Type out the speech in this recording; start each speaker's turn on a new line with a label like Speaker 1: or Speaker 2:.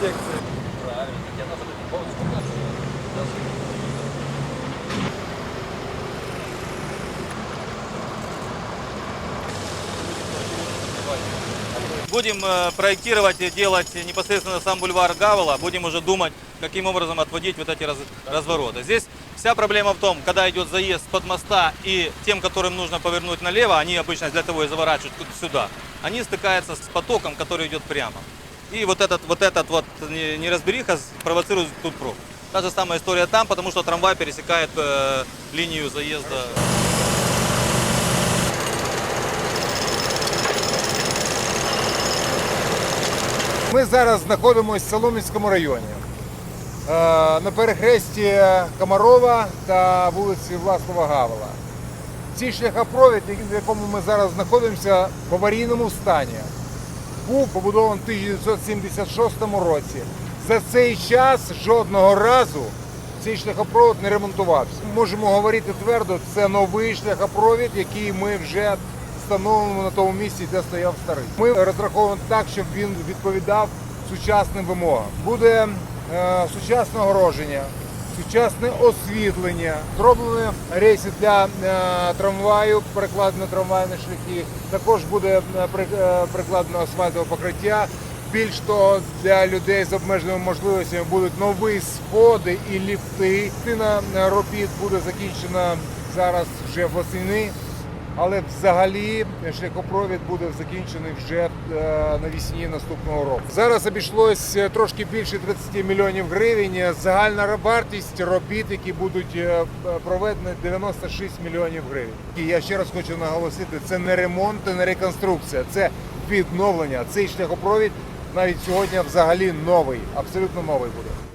Speaker 1: секции. Будем э, проектировать и делать непосредственно сам бульвар Гавела, будем уже думать, каким образом отводить вот эти раз, развороты. Здесь вся проблема в том, когда идет заезд под моста и тем, которым нужно повернуть налево, они обычно для того и заворачивают сюда, они стыкаются с потоком, который идет прямо. И вот этот вот, этот вот не- неразбериха с- провоцирует тут пробку. Та же самая история там, потому что трамвай пересекает э, линию заезда.
Speaker 2: Ми зараз знаходимося в Солом'янському районі. е, На перехресті Комарова та вулиці Власова Гавела. Цей шляхопровід, в якому ми зараз знаходимося, в аварійному стані, був побудований в 1976 році. За цей час жодного разу цей шляхопровод не ремонтувався. Можемо говорити твердо, це новий шляхопровід, який ми вже встановимо на тому місці, де стояв старий. Ми розраховуємо так, щоб він відповідав сучасним вимогам. Буде е, сучасне огороження, сучасне освітлення, зроблені рейси для е, трамваю, перекладено трамвайні шляхи. Також буде е, е, прикладено асфальтове покриття. Більш того, для людей з обмеженими можливостями будуть нові сходи і ліфти. Частина е, робіт буде закінчена зараз вже восени. Але взагалі шляхопровід буде закінчений вже е, навесні наступного року. Зараз обійшлось е, трошки більше 30 мільйонів гривень. Загальна вартість робіт, які будуть е, проведені, 96 мільйонів гривень. І я ще раз хочу наголосити: це не ремонт, не реконструкція, це відновлення. Цей шляхопровід навіть сьогодні взагалі новий, абсолютно новий буде.